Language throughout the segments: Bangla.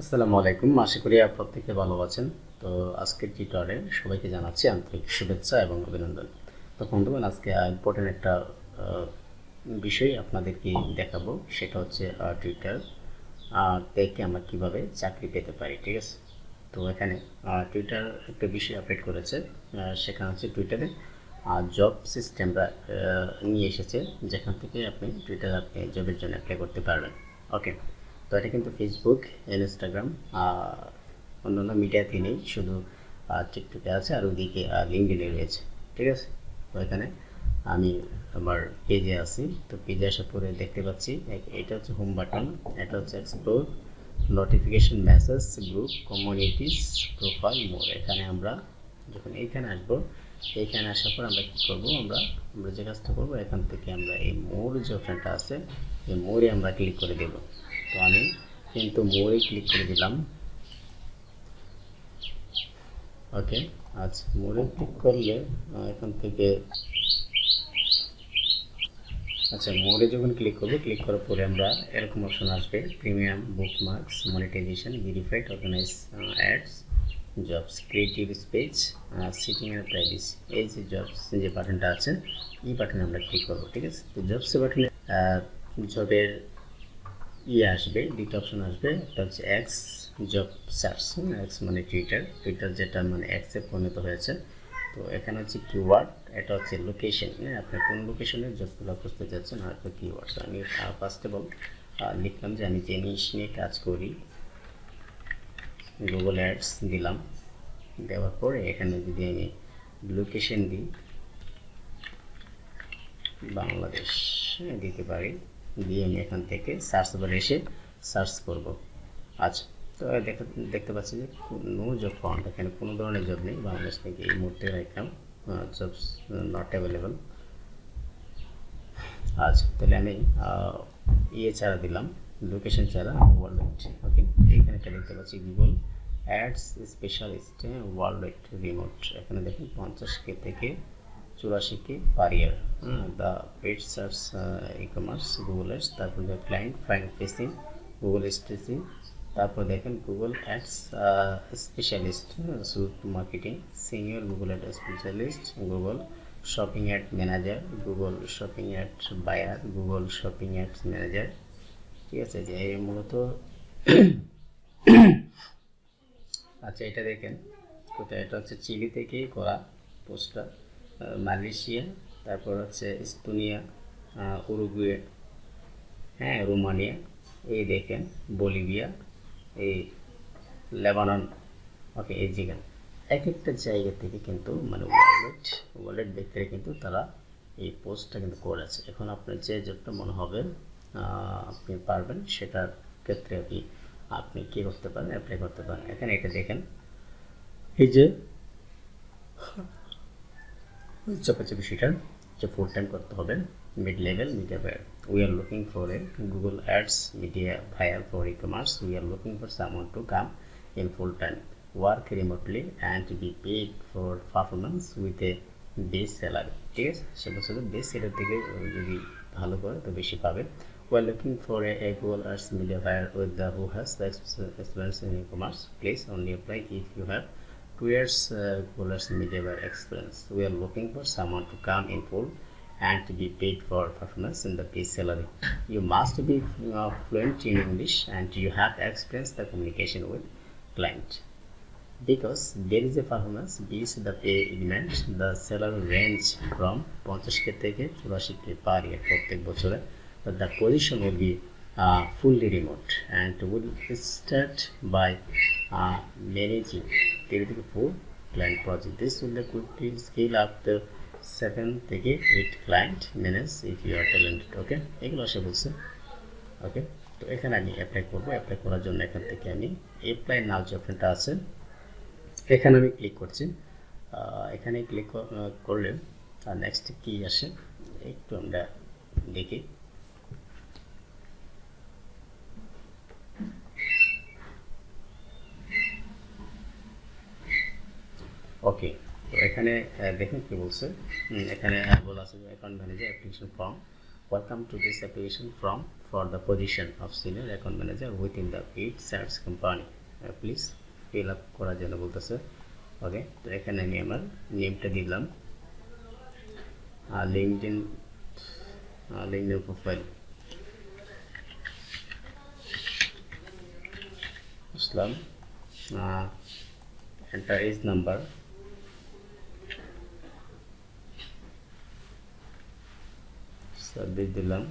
আসসালামু আলাইকুম। আশা করি প্রত্যেকে ভালো আছেন। তো আজকের টিউটরে সবাইকে জানাচ্ছি আন্তরিক শুভেচ্ছা এবং অভিনন্দন। তো বন্ধুগণ, আজকে ইম্পর্টেন্ট একটা বিষয় আপনাদেরকে দেখাবো। সেটা হচ্ছে টুইটার থেকে আমরা কীভাবে চাকরি পেতে পারি, ঠিক আছে? তো এখানে টুইটার একটা বিষয় আপডেট করেছে। সেখানে হচ্ছে টুইটারে জব সিস্টেমরা নিয়ে এসেছে। যেখান থেকে আপনি টুইটার আপনি জবের জন্য অ্যাপ্লাই করতে পারবেন। ওকে এটা কিন্তু ফেসবুক ইনস্টাগ্রাম অন্যান্য মিডিয়াতে নেই, শুধু টিকটকে আছে আর ওদিকে লিঙ্কডিনে রয়েছে, ঠিক আছে? তো এখানে আমি আমার পেজে আছি, তো পেজে আসার পরে দেখতে পাচ্ছি এটা হচ্ছে হোম বাটন এটা হচ্ছে explore notification message group communities profile more এখানে আমরা যখন এইখানে আসব, এইখানে আসার পর আমরা কী করব, আমরা আমরা যে কাজটা করব, এখান থেকে আমরা এই মোর যে অপশানটা আছে, এই মোরে আমরা ক্লিক করে দেব। তো আমি কিন্তু মোরে ক্লিক করে দিলাম। ওকে আচ্ছা মোরে ক্লিক করলে এখান থেকে আচ্ছা মোরে যখন ক্লিক করব ক্লিক করার পরে আমরা এরকম অপশন আসবে premium bookmarks monetization verified organize ads jobs creative space setting and privacy এই যে জবস যে বাটনটা আছে, এই বাটনে আমরা ক্লিক করব, ঠিক আছে? তো জবসের বাটনে জবের ইয়ে আসবে দুটো অপশন আসবে একটা হচ্ছে এক্স জব সার্চ এক্স মানে টুইটার টুইটার যেটা মানে এক্সে পরিণত হয়েছে। তো এখানে হচ্ছে কিওয়ার্ড এটা হচ্ছে লোকেশন হ্যাঁ আপনি কোন লোকেশনে জবগুলো খুঁজতে চাচ্ছেন একটা কিওয়ার্ড আমি ফার্স্ট অল লিখলাম যে আমি যে জিনিস নিয়ে কাজ করি। গুগল অ্যাডস দিলাম। দেওয়ার পরে এখানে যদি আমি লোকেশন দিই বাংলাদেশ হ্যাঁ, দিতে পারি। দিয়ে আমি এখান থেকে সার্চ বারে এসে সার্চ করব। আচ্ছা তো দেখতে দেখতে পাচ্ছি যে নো জব ফাউন্ড এখানে কোনো ধরনের জব নেই। বাংলাদেশ থেকে এই মুহূর্তে রাখলাম জবস নট অ্যাভেলেবল আচ্ছা তাহলে আমি ইয়ে ছাড়া দিলাম লোকেশন ছাড়া ওয়ার্ল্ড ওকে এইখানে একটা দেখতে পাচ্ছি Google ads specialist world remote এখানে দেখুন, পঞ্চাশ কে থেকে চুরাশি K per the paid search ecommerce Google ads তারপর ক্লায়েন্ট ফাইন ফেসিং গুগল স্টেসিং তারপর দেখেন Google ads specialist suit marketing senior Google ad specialist Google shopping ad manager Google shopping ad buyer Google shopping ad manager ঠিক আছে, যে মূলত আচ্ছা এটা দেখেন, কোথায়? এটা হচ্ছে চিলি থেকে করা পোস্টার মালয়েশিয়া, তারপর হচ্ছে ইস্তোনিয়া উরুগুয়ে হ্যাঁ রোমানিয়া, এই দেখেন, বলিভিয়া, এই লেবানন, ওকে, এই যেখানে এক একটা জায়গা থেকে কিন্তু মানে ওয়ালেট ওয়ালেট ব্যক্তিরা কিন্তু তারা এই পোস্টটা কিন্তু করেছে এখন আপনার যে জবটা মনে হবে আপনি পারবেন, সেটার ক্ষেত্রে আপনি আপনি কী করতে পারেন অ্যাপ্লাই করতে পারেন। এখানে এটা দেখেন, এই যে চাপাচাপি সেটার যে ফুল টাইম করতে হবে mid level media buyer we are looking for a Google ads media buyer for ecommerce we are looking for someone to come in full time work remotely and be paid for performance with a base salary ঠিক আছে? সেটা শুধু বেস স্যালারি থেকে যদি ভালো করে তো বেশি পাবে। Looking for a, a Google Ads media buyer with the, who has the ex- experience in e-commerce. Please only apply if you have two years uh, Google Ads media buyer experience. We are looking for someone to come in full and to be paid for performance in the base salary. You must be uh, fluent in English and you have experience the communication with client. Because there is a performance based the pay element, the salary range from পঞ্চাশ কে থেকে চুরাশি কে পার ইয়ার প্রত্যেক বছরে but the position will be uh, fully remote and will start by uh, managing to four client project. This will quickly scale up the seven থেকে eight client manage if you are talented. Okay, এগুলো আসে বলছে ওকে তো এখানে আমি অ্যাপ্লাই করব। অ্যাপ্লাই করার জন্য এখান থেকে আমি অ্যাপ্লাই নাও যে অপশনটা আছে এখানে আমি ক্লিক করছি। এখানে ক্লিক করলে আর নেক্সট কি আসে? একটু আমরা দেখি। ওকে তো এখানে দেখুন কি বলছে। এখানে বলা আছে account manager application form welcome to this application form for the position of senior account manager within the paid search company. Uh, please fill up করার জন্য বলতেছে। ওকে তো এখানে আমি আমার নেমটা দিলাম। আর LinkedIn LinkedIn profile Islam enter age number service দিলাম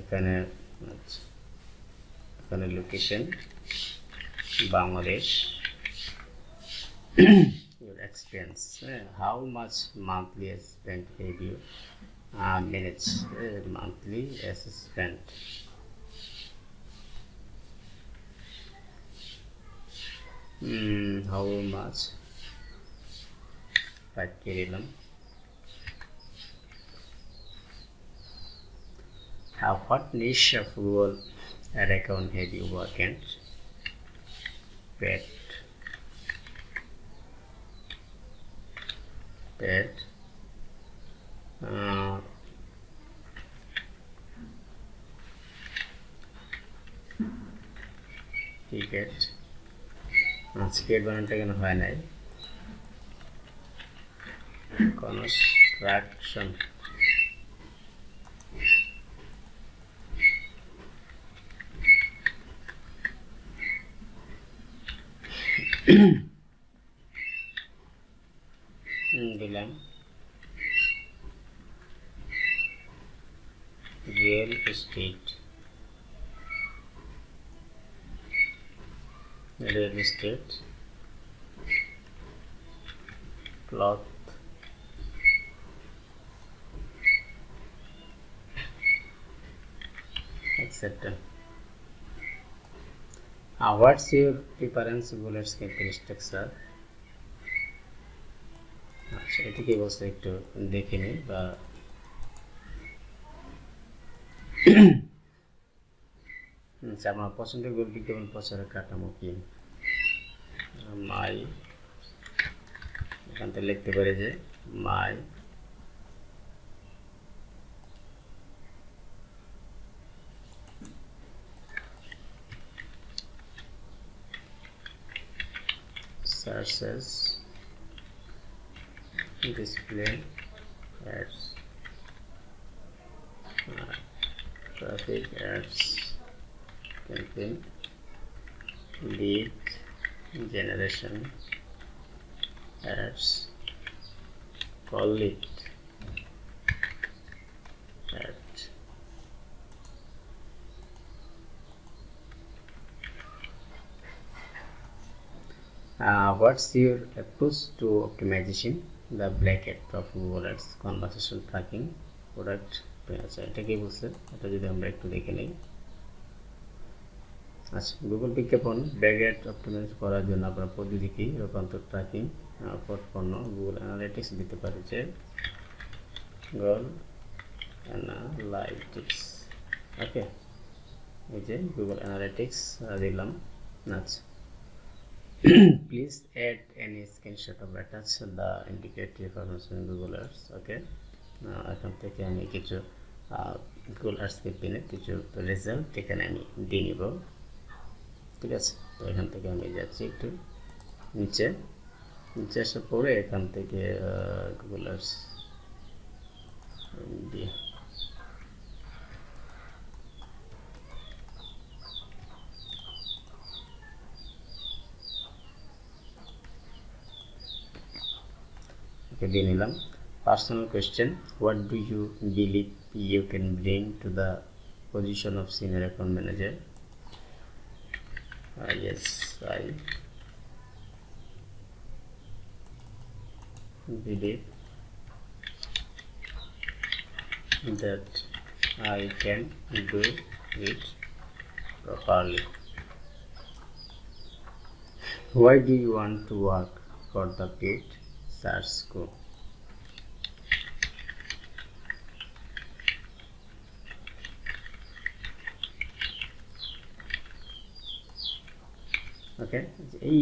এখানে আচ্ছা এখানে location Bangladesh your expense uh, how much monthly spent have you uh, manage uh, monthly as spent Hmm, how much five How what niche of Google ad account have you worked in? Pet. Pet. Uh, ticket আজকের বানানটা কেন হয় নাই কনস্ট্রাকশন দিলাম real estate real estate cloth etc. Uh, what's your preference bullet scripting structure? আচ্ছা এটা কি বলছে একটু দেখে নিই বা আচ্ছা আমার পছন্দের গোল বিজ্ঞাপন প্রচারের কাঠামো কি? মাই এখান থেকে লিখতে পারি যে মাই। Searches display ads traffic ads campaign lead generation ads call it Uh, what's your approach to optimization? The black hat of Google Ads conversation tracking product আচ্ছা এটা কি বলছে? এটা যদি আমরা একটু দেখে নিই। আচ্ছা গুগল বিজ্ঞাপন ব্যাগেট অপটিমাইজ করার জন্য আপনার পদ্ধতি কি রূপান্তর ট্র্যাকিং পণ্য গুগল অ্যানালিটিক্স দিতে পারে যে গুগল অ্যানালাইটিক্স ওকে এই যে গুগল অ্যানালিটিক্স দিলাম আচ্ছা। please add any screenshot of attach the indicated information in Google Earth, okay? এখান থেকে আমি কিছু গুগল আর্টস পিনে কিছু রেজাল্ট এখানে আমি দিয়ে নিব। ঠিক আছে? তো এখান থেকে আমি যাচ্ছি একটু নিচে। নিচে আসার পরে এখান থেকে গুগল আর্টস দিয়ে। ওকে দিয়ে নিলাম personal question what do you believe you can bring to the position of senior account manager yes I believe that I can do it properly. Why do you want to work for the paid Search school? Okay এই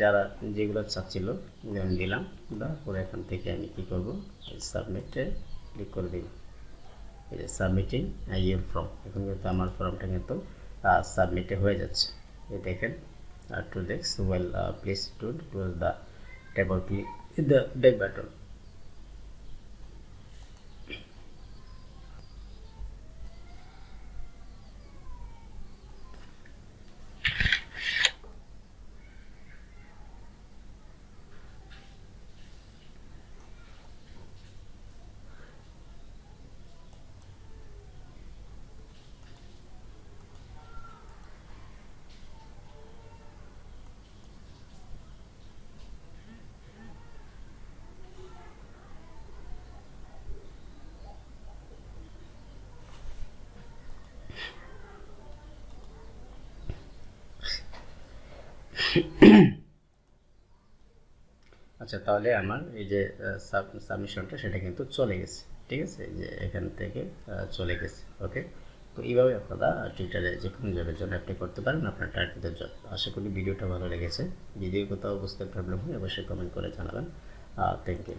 যারা যেগুলো চাচ্ছিল আমি দিলাম তারপরে এখান থেকে আমি কী করব? সাবমিটে ক্লিক করে দিই এই যে সাবমিটিং ইউর ফর্ম এখন কিন্তু আমার ফর্মটা কিন্তু সাবমিটে হয়ে যাচ্ছে। এই দেখেন টু দেখস well please to close the table click the back button আচ্ছা তাহলে আমার এই যে সাবমিশনটা সেটা কিন্তু চলে গেছে, ঠিক আছে? যে এখান থেকে চলে গেছে ওকে তো এইভাবে আপনারা টুইটারে যে কোনো জবের জন্য অ্যাপ্লাই করতে পারেন, আপনার টার্গেটের জব আশা করি ভিডিওটা ভালো লেগেছে। যদি কোথাও বুঝতে প্রবলেম হয়, অবশ্যই কমেন্ট করে জানাবেন। Thank you